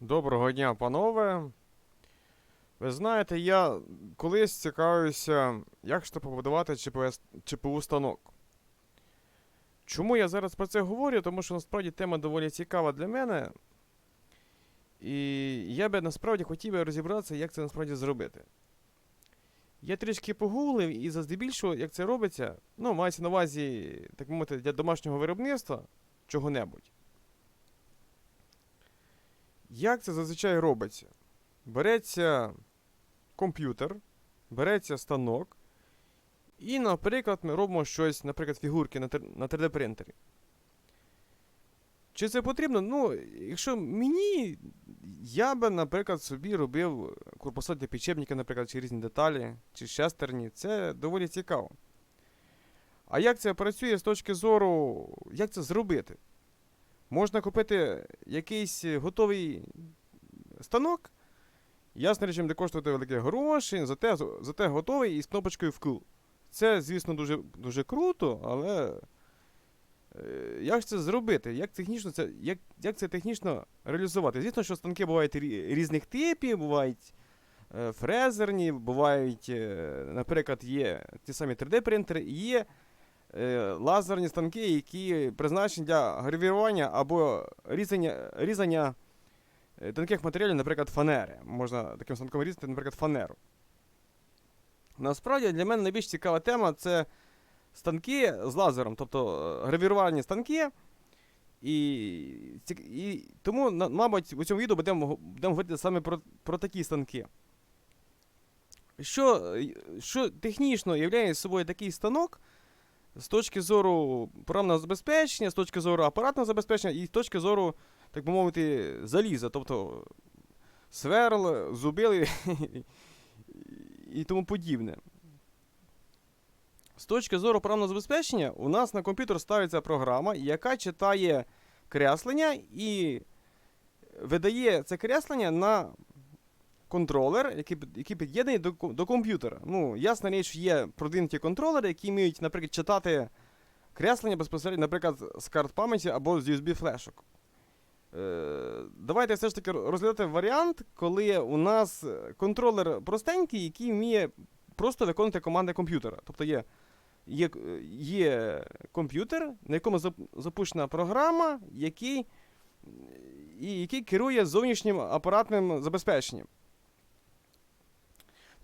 Доброго дня, панове. Ви знаєте, я колись цікавився, як ж то побудувати ЧПУ станок. Чому я зараз про це говорю? Тому що насправді тема доволі цікава для мене. І я би насправді хотів би розібратися, як це насправді зробити. Я трішки погуглив і заздебільшого, як це робиться, ну, мається на увазі, так мовити, для домашнього виробництва чого-небудь. Як це зазвичай робиться? Береться комп'ютер, береться станок, і, наприклад, ми робимо щось, наприклад, фігурки на 3D принтері. Чи це потрібно? Ну, якщо мені, я би, наприклад, собі робив корпуса для підшипника, наприклад, чи різні деталі, чи шестерні. Це доволі цікаво. А як це працює з точки зору, як це зробити? Можна купити якийсь е, готовий станок. Ясно річ, буде коштувати великі гроші, зате, зате готовий із кнопочкою вкл. Це, звісно, дуже, дуже круто, але е, як це зробити? Як технічно це, як, як це технічно реалізувати? Звісно, що станки бувають різних типів, бувають е, фрезерні, бувають, наприклад, є ті самі 3D-принтери, і є лазерні станки, які призначені для гравірування або різання, різання е, тонких матеріалів, наприклад, фанери. Можна таким станком різати, наприклад, фанеру. Насправді для мене найбільш цікава тема це станки з лазером, тобто е, гравірувальні станки. І, і тому, мабуть, у цьому відео будемо, будемо говорити саме про, про такі станки. Що, е, що технічно являє собою такий станок з точки зору програмного забезпечення, з точки зору апаратного забезпечення і з точки зору, так би мовити, заліза, тобто сверл, зубили і тому подібне. З точки зору програмного забезпечення, у нас на комп'ютер ставиться програма, яка читає креслення і видає це креслення на контролер, який, який під'єднаний до, до комп'ютера. Ну, ясна річ, є продвинуті контролери, які вміють, наприклад, читати креслення безпосередньо, наприклад, з карт пам'яті або з USB-флешок. Е, давайте все ж таки розглядати варіант, коли у нас контролер простенький, який вміє просто виконувати команди комп'ютера. Тобто є, є, є комп'ютер, на якому запущена програма, який, і, який керує зовнішнім апаратним забезпеченням.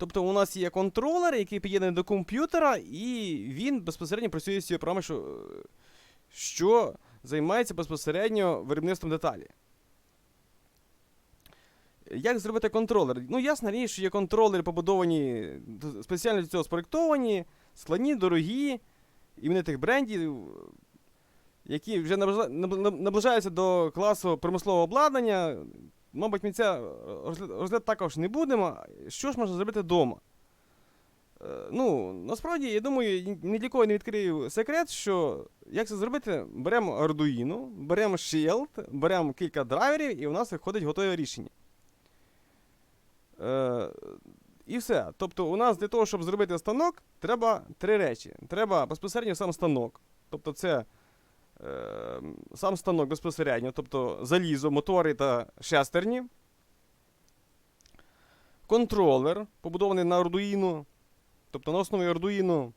Тобто у нас є контролер, який під'єднаний до комп'ютера, і він безпосередньо працює з цією програмою, що, що займається безпосередньо виробництвом деталі. Як зробити контролер? Ну, ясна річ, що є контролери побудовані, спеціально для цього спроєктовані, складні, дорогі, іменитих брендів, які вже наближа- наб- наб- наближаються до класу промислового обладнання. Мабуть, ми це розгляд, розгляд також не будемо. Що ж можна зробити вдома? Е, Ну, насправді, я думаю, ні- для кого не відкрию секрет, що як це зробити, беремо Arduino, беремо Shield, беремо кілька драйверів, і у нас виходить готове рішення. Е, і все. Тобто, у нас для того, щоб зробити станок, треба три речі. Треба безпосередньо сам станок. Тобто, це е, сам станок безпосередньо, тобто залізо, мотори та шестерні. Контролер, побудований на Arduino, тобто на основі Arduino.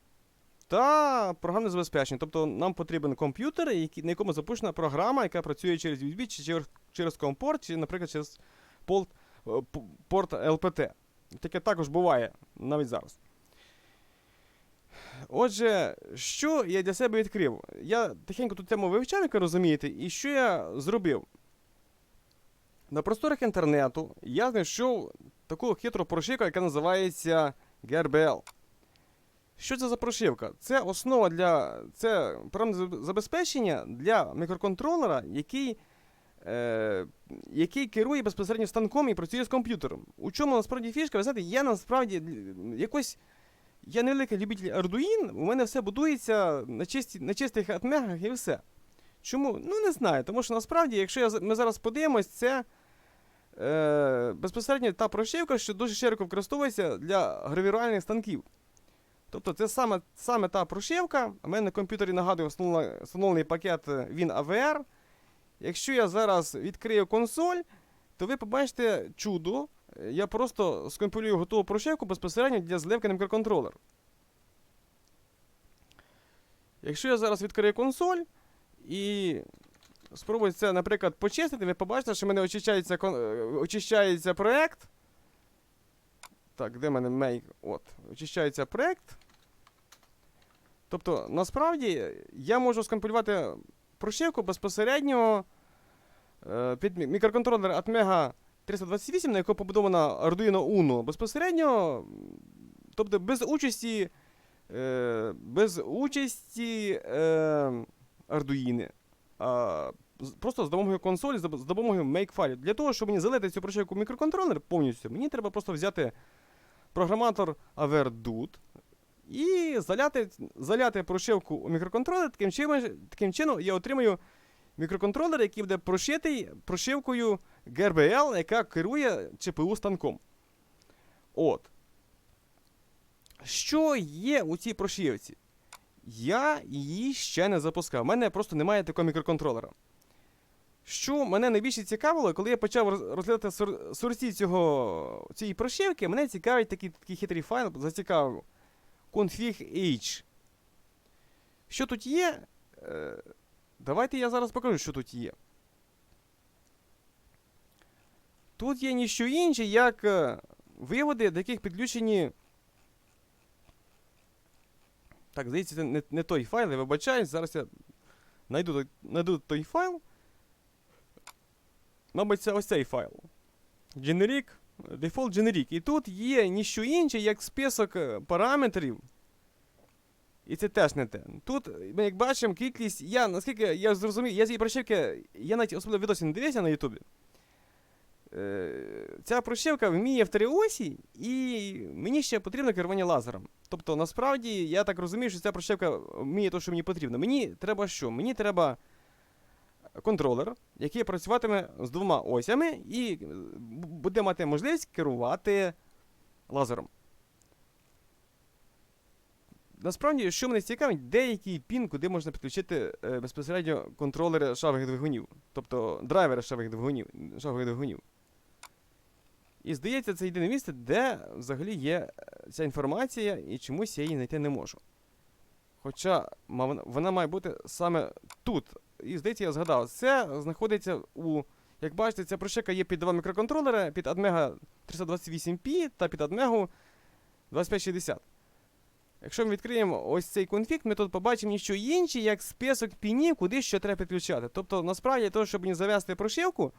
Та програмне забезпечення. Тобто нам потрібен комп'ютер, на якому запущена програма, яка працює через USB, чи через, компорт, чи, наприклад, через порт, е, порт LPT. Таке також буває навіть зараз. Отже, що я для себе відкрив? Я тихенько ту тему вивчав, як ви розумієте, і що я зробив? На просторах інтернету я знайшов таку хитру прошивку, яка називається GRBL. Що це за прошивка? Це основа для. Це забезпечення для мікроконтролера, який, е, який керує безпосередньо станком і працює з комп'ютером. У чому насправді фішка? Ви знаєте, я насправді якось. Я невеликий любитель Arduino, у мене все будується на, чисті, на чистих атмегах і все. Чому? Ну не знаю, тому що насправді, якщо я, ми зараз подивимось, це е, безпосередньо та прошивка, що дуже широко використовується для гравірувальних станків. Тобто це саме, саме та прошивка. У мене на комп'ютері нагадує встановлений, пакет е, Win AVR. Якщо я зараз відкрию консоль, то ви побачите чудо. Я просто скомпілюю готову прошивку безпосередньо для зливки на мікроконтролер. Якщо я зараз відкрию консоль і спробую це, наприклад, почистити, ви побачите, що в мене очищається, е, очищається проект. Так, де в мене make? От, очищається проект. Тобто, насправді, я можу скомпілювати прошивку безпосередньо е, під мікроконтролер Atmega 328, на якому побудована Arduino Uno. Безпосередньо, тобто без участі, е, без участі е, Arduino. А, просто з допомогою консолі, з допомогою Makefile. Для того, щоб мені залити цю прошивку в мікроконтролер повністю, мені треба просто взяти програматор Averdut і заляти, заляти прошивку у мікроконтролер. Таким чином, таким чином я отримаю мікроконтролер, який буде прошитий прошивкою GRBL, яка керує ЧПУ станком. От. Що є у цій прошивці? Я її ще не запускав. У мене просто немає такого мікроконтролера. Що мене найбільше цікавило, коли я почав розглядати сор- сорці цього, цієї прошивки, мене цікавить такий, такий хитрий файл, зацікавив. config.h. Що тут є? Давайте я зараз покажу, що тут є. Тут є ніщо інше, як е, виводи, до яких підключені. Так, здається, це не, не той файл, я вибачаюсь. Зараз я знайду, той- знайду той файл. Мабуть, це ось цей файл. Generic, default generic. І тут є ніщо інше, як список е, параметрів. І це теж не те. Тут, ми як бачимо, кількість. Я, наскільки я зрозумів, я з її прошивки, я навіть особливо відосі не дивився на Ютубі. Е, ця прошивка вміє в три осі, і мені ще потрібно керування лазером. Тобто, насправді, я так розумію, що ця прошивка вміє те, що мені потрібно. Мені треба що? Мені треба контролер, який працюватиме з двома осями і буде мати можливість керувати лазером. Насправді, що мене цікавить, деякий пін, куди можна підключити е, безпосередньо контролери шарових двигунів, тобто драйвери шарових двигунів, шарових двигунів. І здається, це єдине місце, де взагалі є е, ця інформація, і чомусь я її знайти не можу. Хоча вона- має бути саме тут. І здається, я згадав, це знаходиться у. Як бачите, ця прошивка є під два мікроконтролери, під Admega 328P та під Admega 2560. Якщо ми відкриємо ось цей конфіг, ми тут побачимо ніщо інше, як список пінів, куди що треба підключати. Тобто, насправді, того, щоб мені завести прошивку,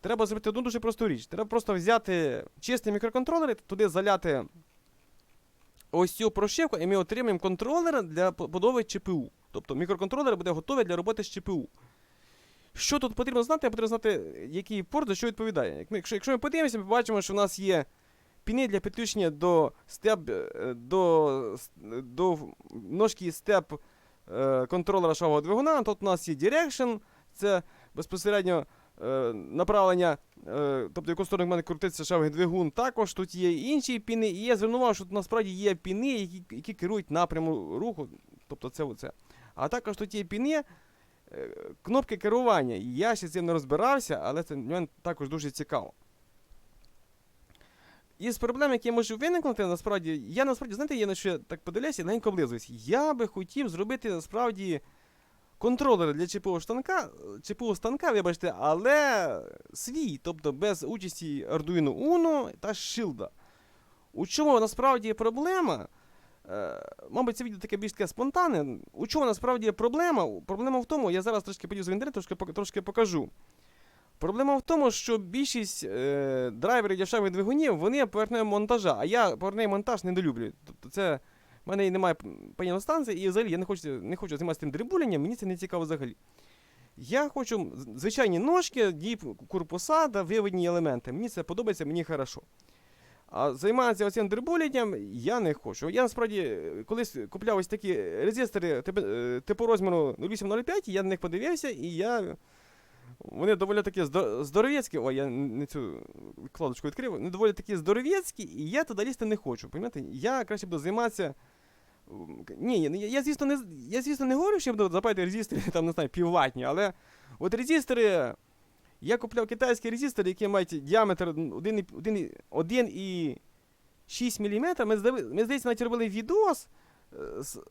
треба зробити одну дуже просту річ. Треба просто взяти чистий мікроконтролер, туди заляти ось цю прошивку, і ми отримаємо контролер для побудови ЧПУ. Тобто мікроконтролер буде готовий для роботи з ЧПУ. Що тут потрібно знати? Я Потрібно знати, який порт за що відповідає. Якщо, якщо ми подивимося, ми побачимо, що в нас є піни для підключення до степ, е, до, до ножки степ е, контролера шагового двигуна. Тут у нас є Direction, це безпосередньо е, направлення, тобто яку сторону в мене крутиться шаговий двигун. Також тут є інші піни, і я звернув що тут насправді є піни, які, які керують напряму руху. Тобто це оце. А також тут є піни, кнопки керування. Я ще з цим не розбирався, але це мене також дуже цікаво. Із проблем, які можуть виникнути, насправді, я насправді, знаєте, я на що так подивляюся, легенько облизуюсь. Я би хотів зробити насправді контролер для ЧПУ станка, ЧПУ станка, вибачте, але свій, тобто без участі Arduino Uno та Shield. У чому насправді проблема? Е, мабуть, це відео таке більш таке спонтанне. У чому насправді проблема? Проблема в тому, я зараз трошки подію в інтернет, трошки, трошки покажу. Проблема в тому, що більшість е, драйверів для шагових двигунів вони поверхневого монтажа, а я поверхневий монтаж недолюблюю. Тобто це в мене і немає паніла станції, і взагалі я не хочу, не хочу займатися тим дрібулянням, мені це не цікаво взагалі. Я хочу звичайні ножки, діп корпуса та виведені елементи. Мені це подобається, мені хорошо. А займатися оцим дрібулянням я не хочу. Я насправді е, колись купляв ось такі резистори е, типу розміру 0805, я на них подивився, і я. Вони доволі такі здо- здоровецькі. Ой, я не цю кладочку відкрив. Вони доволі такі здоровецькі, і я туди лізти не хочу. Понімаєте? Я краще буду займатися. Ні, я, я, звісно, не, я, звісно, не говорю, що я буду запаяти резистори, там, не знаю, півватні, але от резистори Я купляв китайські резистори, які мають діаметр 1,6 мм. Ми, ми здається, навіть робили відос е,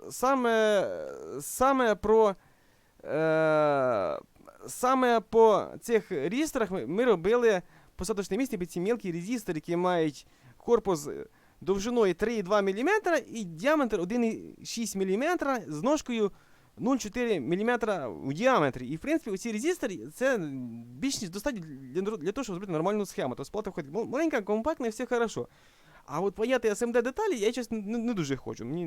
саме, саме про. Е, саме по цих резисторах ми, робили посадочне місце під ці мілкі резистори, які мають корпус е, довжиною 3,2 мм і діаметр 1,6 мм з ножкою 0,4 мм в діаметрі. І в принципі ці резистори це більш достатньо для, для того, щоб зробити нормальну схему. Тобто плата входить маленька, компактна і все хорошо. А от паяти SMD деталі я чесно не, не дуже хочу. Мені,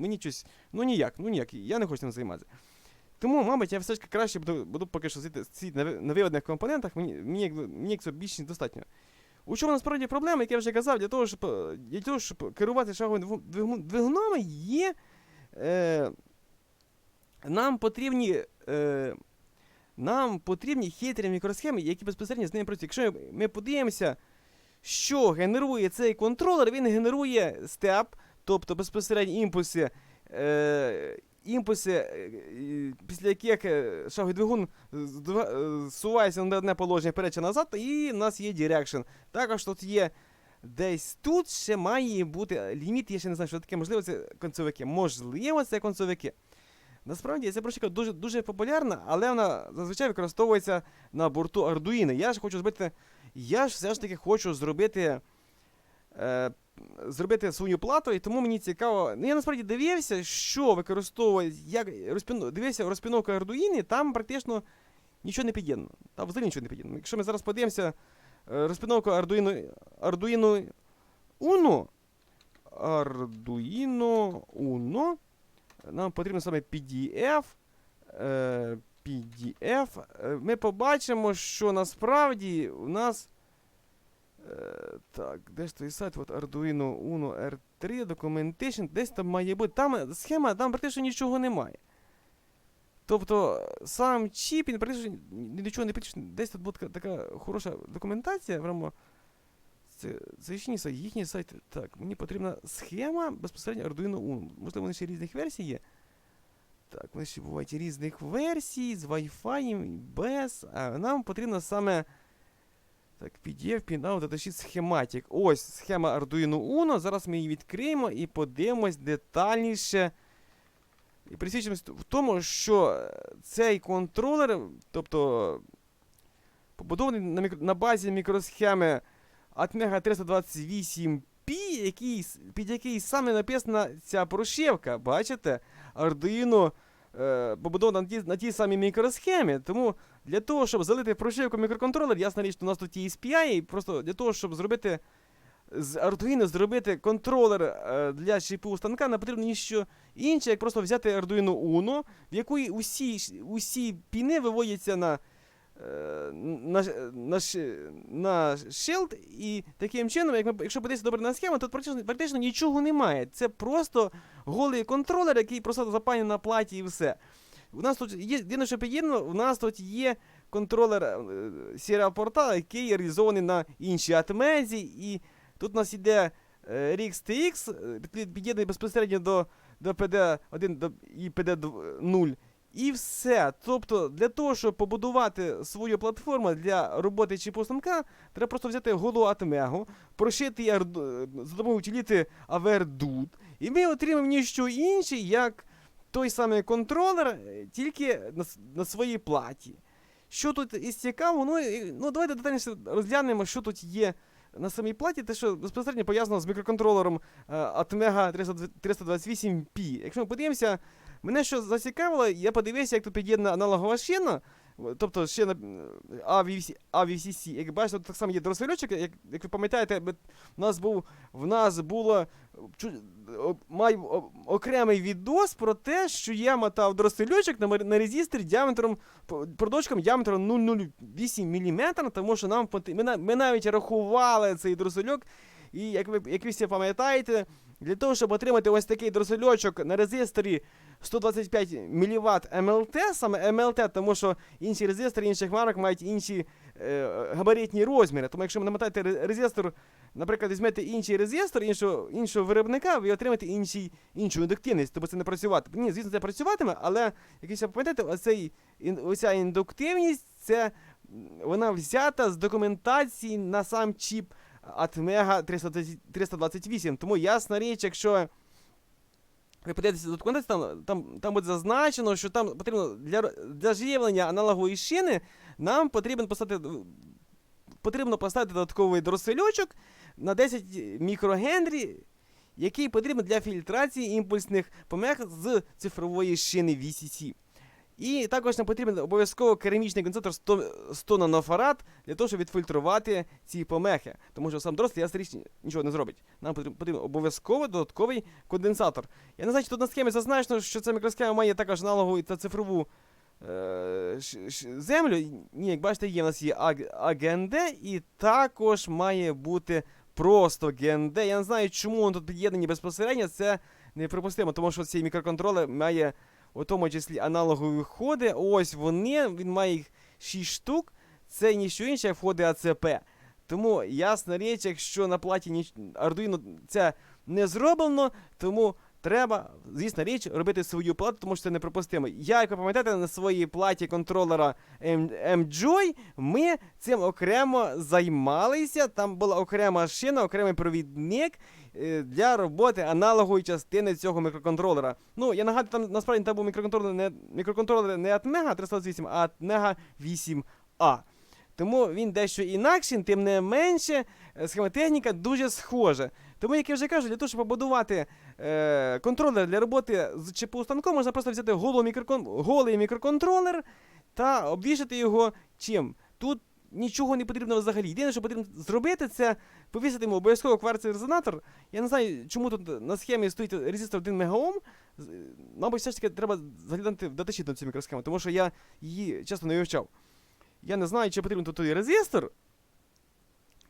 мені щось, ну ніяк, ну ніяк, я не хочу цим займатися. Тому, мабуть, я все ж краще буду, буду поки що сидіти на, ви- виводних компонентах, мені, мені, мені це більш достатньо. У чому насправді проблема, як я вже казав, для того, щоб, для того, щоб керувати шаговими двигу- двигунами, є. Е, нам потрібні. Е, нам потрібні хитрі мікросхеми, які безпосередньо з ними працюють. Якщо ми подивимося, що генерує цей контролер, він генерує степ, тобто безпосередні імпульси, е, імпульси, е, після яких е, шаговий двигун е, зсувається на одне положення вперед чи назад, і в нас є Direction. Також тут є десь тут ще має бути ліміт, я ще не знаю, що таке, можливо, це концовики. Можливо, це концовики. Насправді ця прошивка дуже, дуже популярна, але вона зазвичай використовується на борту Arduino. Я ж хочу зробити. Я ж все ж таки хочу зробити. Е, зробити свою плату, і тому мені цікаво. Ну, я насправді дивився, що використовує, як розпіну, дивився розпіновку Arduino, там практично нічого не під'єднано. Там взагалі нічого не під'єднано. Якщо ми зараз подивимося е, розпіновку Arduino, Arduino Uno, Arduino Uno, нам потрібно саме PDF. Е, PDF. Е, Ми побачимо, що насправді у нас. Е, так, де ж той сайт? От Arduino Uno R3 Documentation. Десь там має бути. Там схема, там практично нічого немає. Тобто сам чіп, він практично ні до чого не пише. Десь тут буде така, хороша документація. Прямо. Це, це їхній сайт, їхній сайт. Так, мені потрібна схема безпосередньо Arduino Uno. Можливо, вони ще різних версій є. Так, вони ще бувають різних версій з Wi-Fi, без. А нам потрібно саме. Так, PDF, Pinout, datasheet, схематик. Ось схема Arduino Uno. Зараз ми її відкриємо і подивимось детальніше. І присвідчимось в тому, що цей контролер, тобто побудований на, мікро, на базі мікросхеми Atmega 328P, який, під який саме написана ця прошивка. Бачите? Arduino е, побудована на тій, на тій самій мікросхемі. Тому для того, щоб залити прошивку мікроконтролер, ясна річ, у нас тут є SPI, і просто для того, щоб зробити з Arduino зробити контролер е, для CPU станка, не потрібно ніщо інше, як просто взяти Arduino Uno, в якої усі, усі піни виводяться на, е, на, на, на shield, і таким чином, як ми, якщо подивитися добре на схему, тут практично, практично нічого немає. Це просто голий контролер, який просто запаяний на платі і все. У нас тут є єдине, що під'єднано, у нас тут є контролер е, serial порта, який реалізований на іншій атмезі, і тут у нас йде е, RX TX, е, під'єднаний безпосередньо до, до PD1 до, і PD0. І все. Тобто, для того, щоб побудувати свою платформу для роботи чіпу станка, треба просто взяти голу атмегу, прошити її за допомогою утиліти AVR-DUT, і ми отримаємо ніщо інше, як той самий контролер, е, тільки на, на своїй платі. Що тут із цікавого? Ну, ну давайте детальніше розглянемо, що тут є на самій платі, те, що безпосередньо пов'язано з мікроконтролером е, Atmega 328P. Якщо ми подивимося, мене що зацікавило, я подивився, як тут під'єднана аналогова шина, тобто шина е, AVC, AVCC. Як бачите, так само є дросельочок, як, як ви пам'ятаєте, в нас був в нас було чу- май, окремий відос про те, що я мотав дросельочок на, на резисторі діаметром продочком діаметром 0,08 мм, тому що нам ми, ми навіть рахували цей дросельок. І як ви, як ви всі пам'ятаєте, для того, щоб отримати ось такий дросельочок на резисторі 125 мВт МЛТ, саме МЛТ, тому що інші резистори інших марок мають інші е, габаритні розміри. Тому якщо ви намотаєте резистор, наприклад, візьмете інший резистор іншого, іншого виробника, ви отримаєте інший, іншу індуктивність, тобто це не працюватиме. Ні, звісно, це працюватиме, але як ви пам'ятаєте, оцей, оця індуктивність це вона взята з документації на сам чіп Atmega 328. Тому ясна річ, якщо ви подивитеся до документації, там, там, там буде зазначено, що там потрібно для, для живлення аналогової шини нам потрібно поставити, потрібно поставити додатковий дросельочок на 10 мікрогенрі, який потрібен для фільтрації імпульсних помех з цифрової шини VCC. І також нам потрібен обов'язково керамічний конденсатор 100, 100 нанофарад для того, щоб відфільтрувати ці помехи. Тому що сам дрос ясна річ нічого не зробить. Нам потрібен, обов'язково додатковий конденсатор. Я не знаю, чи тут на схемі зазначено, що ця мікросхема має також аналогову та цифрову е, землю. Ні, як бачите, є в нас є АГНД, і також має бути просто ГНД. Я не знаю, чому воно тут під'єднані безпосередньо, це неприпустимо, тому що цей мікроконтролер має у тому числі аналогові входи. Ось вони, він має їх 6 штук. Це ніщо інше, як входи АЦП. Тому ясна річ, якщо на платі ніч... Arduino це не зроблено, тому треба, звісно річ, робити свою плату, тому що це неприпустимо. Я, як ви пам'ятаєте, на своїй платі контролера M-Joy ми цим окремо займалися. Там була окрема шина, окремий провідник для роботи аналогової частини цього мікроконтролера. Ну, я нагадую, там насправді там був мікроконтролер не, мікроконтролер не Atmega 328, а Atmega 8A. Тому він дещо інакший, тим не менше, е, схемотехніка дуже схожа. Тому, як я вже кажу, для того, щоб побудувати е, контролер для роботи з ЧПУ станком, можна просто взяти голий мікроконтролер та обвішати його чим. Тут нічого не потрібно взагалі. Єдине, що потрібно зробити, це повісити йому обов'язково кварцевий резонатор. Я не знаю, чому тут на схемі стоїть резистор 1 мегаом. Мабуть, все ж таки треба заглянути в даташіт на цю мікросхему, тому що я її часто не вивчав. Я не знаю, чи потрібен тут той резистор,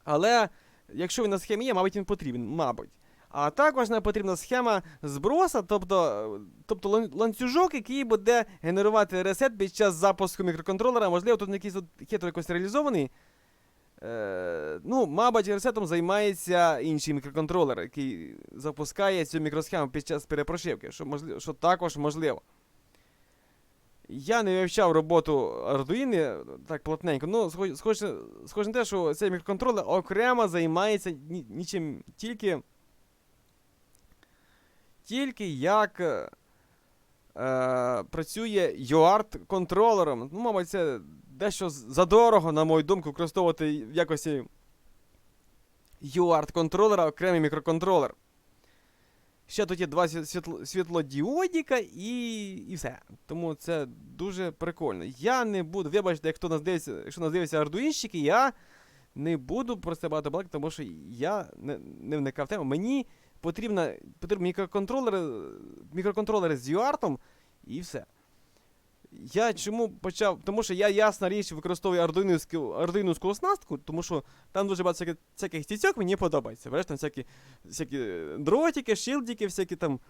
але якщо він на схемі є, мабуть, він потрібен, мабуть. А також нам потрібна схема зброса, тобто, тобто ланцюжок, який буде генерувати ресет під час запуску мікроконтролера. Можливо, тут якийсь тут хитро якось реалізований. Е, ну, мабуть, ресетом займається інший мікроконтролер, який запускає цю мікросхему під час перепрошивки, що, можливо, що також можливо. Я не вивчав роботу Arduino так плотненько. Ну, схоже, схоже на те, що цей мікроконтролер окремо займається нічим тільки. Тільки як е, е, працює UART контролером. Ну, мабуть, це дещо задорого, на мою думку, використовувати в якості UART контролера окремий мікроконтролер. Ще тут є два світло, світлодіодіка і, і все. Тому це дуже прикольно. Я не буду, вибачте, як хто нас дивиться, якщо нас дивиться ардуїнщики, я не буду про це багато балакати, тому що я не, не вникав в тему. Мені потрібно, потрібні мікроконтролери, мікроконтролери з UART і все. Я чому почав? Тому що я ясна річ використовую ардуїнську оснастку, тому що там дуже багато всяких, всяких цицьок мені подобається. Береш там всякі, всякі дротики, шилдики, всякі там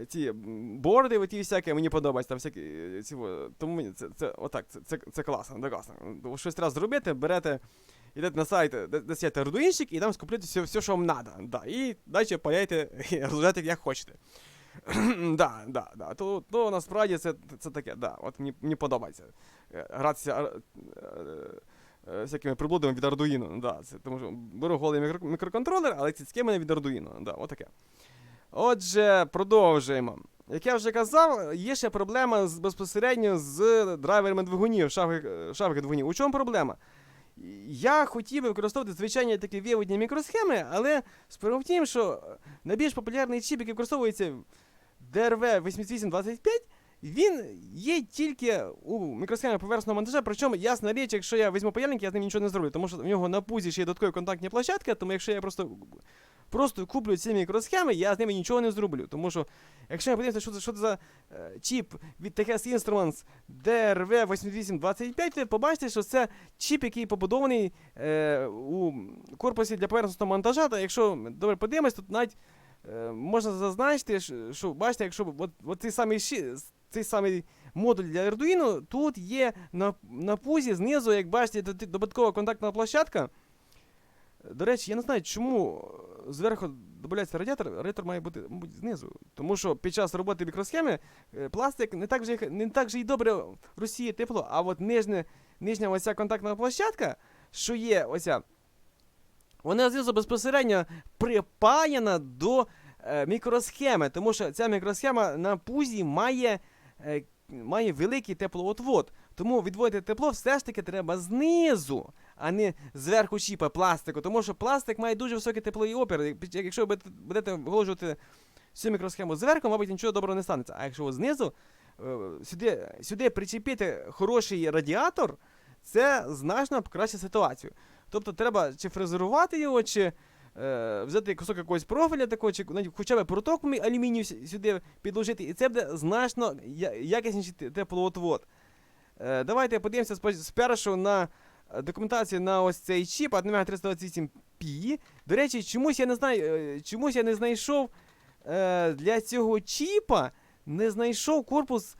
е, ці борди, оті всякі, мені подобається. Там всякі, е, ці, тому це, це, отак, це, це, це класно, це класно. Щось треба зробити, берете, йдете на сайт, де сидять і там скуплюєте все, все, що вам треба. Да, і далі паяйте, розглядаєте, як хочете. да, да, да. То, то насправді це, це таке, да. От мені, мені подобається. е, Гратися ар- е, е, всякими приблудами від Arduino. Да, це, тому що беру голий мікро, мікроконтролер, але в мене від Arduino. Да, отаке. Отже, продовжуємо. Як я вже казав, є ще проблема з, безпосередньо з драйверами двигунів, шафки, шафки двигунів. У чому проблема? Я хотів би використовувати звичайні такі виводні мікросхеми, але справа в тім, що найбільш популярний чіп, який використовується DRV 8825, він є тільки у мікросхемі поверхного монтажа, причому ясна річ, якщо я візьму паяльник, я з ним нічого не зроблю, тому що в нього на пузі ще є додаткові контактні площадки, тому якщо я просто, просто куплю ці мікросхеми, я з ними нічого не зроблю. Тому що, якщо я подивлюся, що це, що це за е, чіп від TKS Instruments DRV 8825, ви побачите, що це чіп, який побудований е, у корпусі для поверхностного монтажа, та якщо добре подивимось, тут навіть е, можна зазначити, що, бачите, якщо от, от цей самий цей самий модуль для Arduino, тут є на, на пузі знизу, як бачите, додаткова контактна площадка. До речі, я не знаю, чому зверху додається радіатор, радіатор має бути, мабуть, знизу. Тому що під час роботи мікросхеми е, пластик не так їх- не так же і добре розсіє тепло, а от нижня, нижня оця контактна площадка, що є оця, вона знизу безпосередньо припаяна до е, мікросхеми, тому що ця мікросхема на пузі має, е, має великий теплоотвод. Тому відводити тепло все ж таки треба знизу, а не зверху чіпа пластику. Тому що пластик має дуже високий тепловий опір. Якщо ви будете- виложувати всю мікросхему зверху, мабуть, нічого доброго не станеться. А якщо знизу е, сюди, сюди причепити хороший радіатор, це значно покращить ситуацію. Тобто треба чи фрезерувати його, чи е, взяти кусок якогось профіля такого, чи навіть хоча б проток мі- алюмінію сюди підложити, і це буде значно якісніший теплоотвод. Е, давайте подивимося спершу на е, документацію на ось цей чіп Atmega 328P. До речі, чомусь я не знаю, е, чомусь я не знайшов для цього чіпа, не знайшов корпус.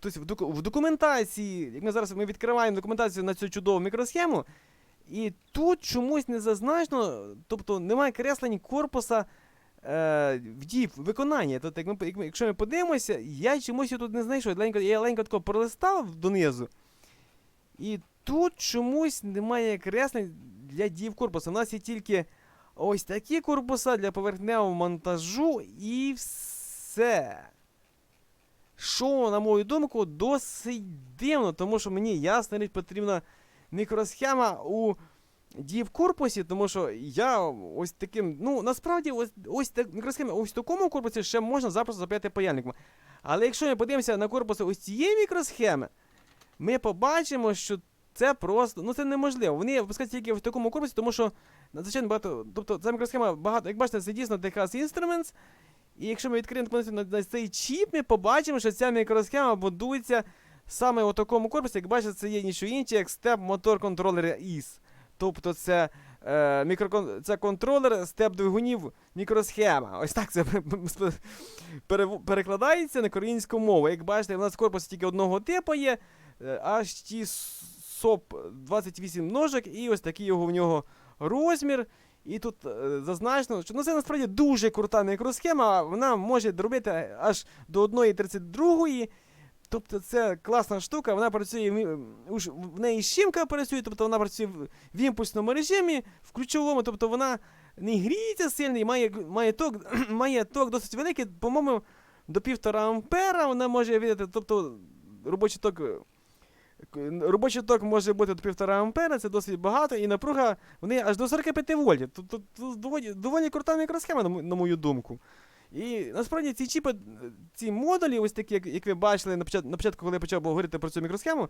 Тобто в документації, як ми зараз ми відкриваємо документацію на цю чудову мікросхему, і тут чомусь не зазначено, тобто немає креслень корпуса е, в дій виконання. Тобто, як ми, якщо ми подивимося, я чомусь тут не знайшов. Ленько, я ленько тако пролистав донизу. І тут чомусь немає креслень для дів корпусу. У нас є тільки ось такі корпуса для поверхневого монтажу і все. Що, на мою думку, досить дивно, тому що мені ясно річ потрібна мікросхема у дів корпусі, тому що я ось таким, ну насправді, ось, ось так, мікросхема ось в такому корпусі ще можна запросто запаяти паяльником. Але якщо ми подивимося на корпус ось цієї мікросхеми, ми побачимо, що це просто, ну це неможливо. Вони випускаються тільки в такому корпусі, тому що надзвичайно багато, тобто ця мікросхема багато, як бачите, це дійсно Texas Instruments, і якщо ми відкриємо на, на цей чіп, ми побачимо, що ця мікросхема будується саме у такому корпусі, як бачите, це є нічого інше, як Step Motor Controller IS. Тобто це, е, мікрокон... це контролер степ двигунів мікросхема. Ось так це перекладається на українську мову. Як бачите, у нас корпус тільки одного типу є, ті СОП 28 ножок, і ось такий його в нього розмір. І тут е, зазначено, що ну, це насправді дуже крута мікросхема, вона може робити аж до 1,32. Тобто це класна штука, вона працює в, неї щімка працює, тобто вона працює в, імпульсному режимі, в ключовому, тобто вона не гріється сильно і має, має, ток, має ток досить великий, по-моєму, до 1,5 ампера вона може видати, тобто робочий ток. Робочий ток може бути до 1,5 ампера, це досить багато, і напруга в аж до 45 вольтів. Тобто доволі, доволі крута мікросхема, на мою думку. І насправді ці чіпи, ці модулі, ось такі, як, як ви бачили на початку, на початку, коли я почав говорити про цю мікросхему,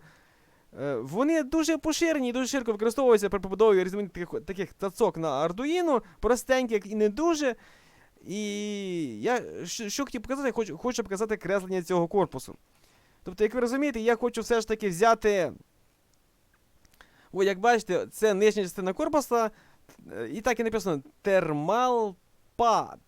е, вони дуже поширені і дуже широко використовуються при побудові різноманітних таких, таких цацок на Arduino, простеньких і не дуже. І я що, що хотів показати, хочу, хочу показати креслення цього корпусу. Тобто, як ви розумієте, я хочу все ж таки взяти. Ось, як бачите, це нижня частина корпуса. е, І так і написано термалпад.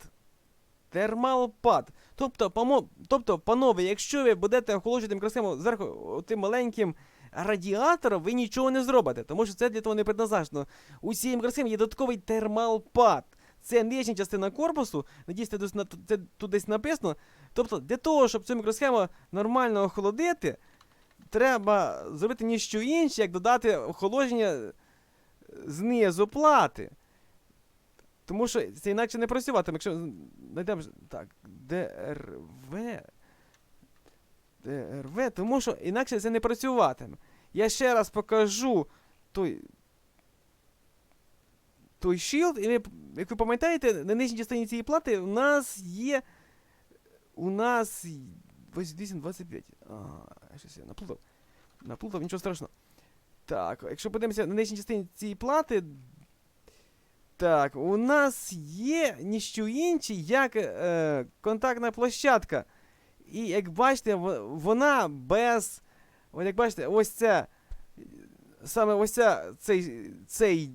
Термалпад. Тобто, помо- тобто, панове, якщо ви будете охолоджувати мікросхему зверху тим маленьким радіатором, ви нічого не зробите, тому що це для того не предназначено. У цій мікросхемі є додатковий термалпад. Це нижня частина корпусу. Надіюсь, це тут десь написано. Тобто, для того, щоб цю мікросхему нормально охолодити, треба зробити ніщо інше, як додати охолодження знизу плати. Тому що це інакше не працюватиме. Якщо знайдемо. Так, ДРВ. ДРВ, тому що інакше це не працюватиме. Я ще раз покажу той. Той shield, і ви, як ви пам'ятаєте, на нижній частині цієї плати у нас є. У нас. й- ось 825. А, щось я наплутав. Наплутав, нічого страшного. Так, якщо подивимося на нижній частині цієї плати. Так, у нас є ніщо інше, як е, контактна площадка. І як бачите, вона без. От як бачите, ось це. Саме ось ця, цей, цей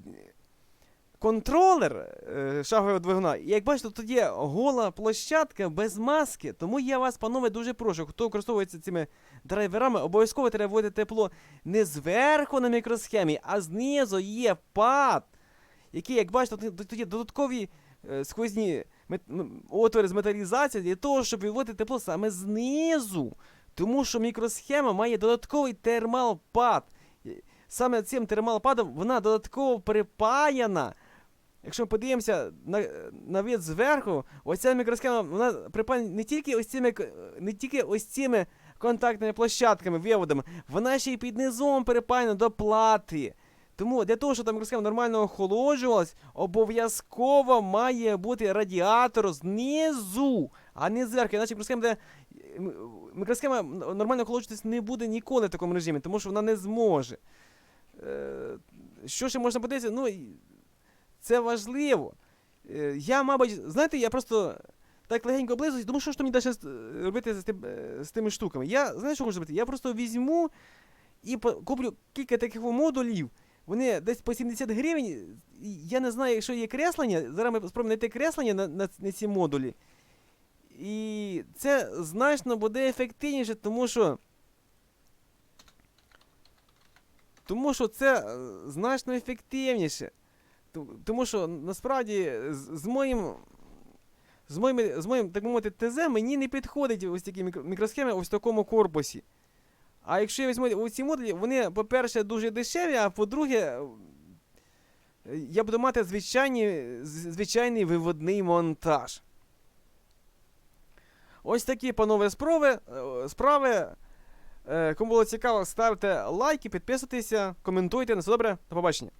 контролер е, шагового двигуна. І як бачите, тут є гола площадка без маски. Тому я вас, панове, дуже прошу, хто користується цими драйверами, обов'язково треба вводити тепло не зверху на мікросхемі, а знизу є пад, який, як бачите, тут, додаткові е, сквозні отвори з металізації для того, щоб виводити тепло саме знизу. Тому що мікросхема має додатковий термалпад, саме цим термалпадом вона додатково припаяна. Якщо ми подивимося на, на вид зверху, ось ця мікросхема, вона припаяна не тільки ось цими, не тільки ось цими контактними площадками, виводами, вона ще й під низом припаяна до плати. Тому для того, щоб там мікросхема нормально охолоджувалась, обов'язково має бути радіатор знизу, а не зверху. Іначе мікросхема м- мікросхема нормально охолоджуватись не буде ніколи в такому режимі, тому що вона не зможе. Е, що ще можна подивитися? Ну, це важливо. Е, я, мабуть, знаєте, я просто так легенько облизуюсь, тому що ж мені далі робити з, тим, е, з тими штуками. Я, знаєш, що можу зробити? Я просто візьму і куплю кілька таких модулів. Вони десь по 70 гривень. Я не знаю, якщо є креслення. Зараз ми спробуємо знайти креслення на, на, на ці модулі. І це значно буде ефективніше, тому що. Тому що це е, значно ефективніше. Тому що насправді з, моїм. З моїм, з моїм, так мовити, ТЗ мені не підходить ось такі мікросхеми ось в такому корпусі. А якщо я візьму ці модулі, вони, по-перше, дуже дешеві, а по-друге, я буду мати звичайні, звичайний виводний монтаж. Ось такі, панове, справи. е, справи. Е, Кому було цікаво, ставте лайки, підписуйтеся, коментуйте. На все добре, до побачення.